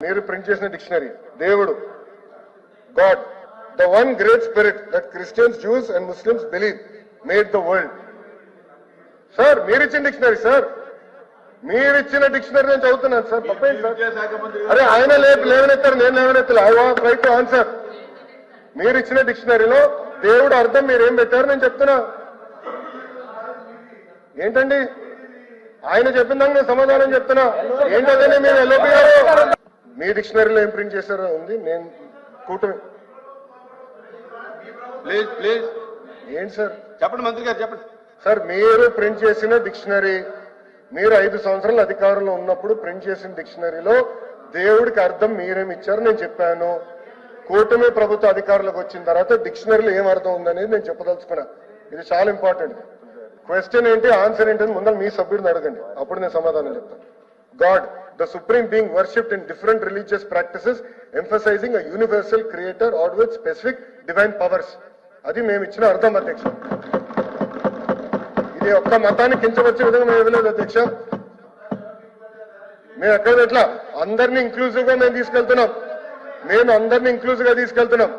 మీరు ప్రింట్ చేసిన డిక్షనరీ దేవుడు God the one great spirit that Christians Jews and Muslims believe made the world sir మీరు ఇచ్చిన dictionary sir మీరు ఇచ్చిన డిక్షనరీ నేను చదువుతున్నాను సార్? తప్పేంటి అరే ఆయన లేవనెత్తారు నేను లేవనెత్తాను I want right to answer మీరు ఇచ్చిన డిక్షనరీలో దేవుడు అర్థం మీరు ఏం పెట్టారు నేను చెప్తున్నా. ఏంటండి? ఆయన చెప్పిన దానికి నేను సమాధానం చెప్తున్నా. ఏంటంటే మీరు ఎల్ఓపి గారు మీ డిక్షనరీలో ఏం ప్రింట్ చేశారో ఉంది? నేను కూటమి ప్లీజ్ ప్లీజ్. ఏంటి సార్? చెప్పండి మంత్రి గారు చెప్పండి. సార్ మీరు ప్రింట్ చేసిన డిక్షనరీ మీరు ఐదు సంవత్సరాలు అధికారంలో ఉన్నప్పుడు ప్రింట్ చేసిన డిక్షనరీలో దేవుడికి అర్థం మీరేమి ఇచ్చారు నేను చెప్పాను. కూటమి ప్రభుత్వ అధికారులకు వచ్చిన తర్వాత డిక్షనరీలో ఏం అర్థం ఉందనేది నేను చెప్పదలుచుకున్నా. ఇది చాలా ఇంపార్టెంట్. క్వశ్చన్ ఏంటి ఆన్సర్ ఏంటి ముందర మీ సభ్యుడిని అడగండి. అప్పుడు నేను సమాధానం చెప్తాను. God the supreme being worshipped in different religious practices emphasising a universal creator or with specific divine powers అది మేము ఇచ్చిన అర్థం అధ్యక్ష. ఇది ఒక్క మతాన్ని కించవచ్చే విధంగా మేము ఇవ్వలేదు అధ్యక్ష. మేము ఎక్కడ ఎట్లా అందరినీ ఇంక్లూజివ్గా మేము తీసుకెళ్తున్నాం. మేము అందరినీ ఇంక్లూజివ్గా తీసుకెళ్తున్నాం.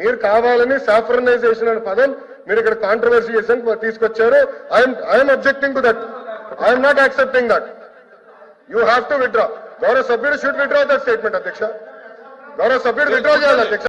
మీరు కావాలని సాఫ్రనైజేషన్ అనే పదం మీరు ఇక్కడ కాంట్రవర్సీ చేసాను తీసుకొచ్చారు. I'm I'm objecting to that I'm not accepting that you have to withdraw గౌరవ సభ్యుడు షుడ్ విత్డ్రా దట్ స్టేట్మెంట్ అధ్యక్ష గౌరవ సభ్యుడు విత్డ్రా చేయాలి అధ్యక్ష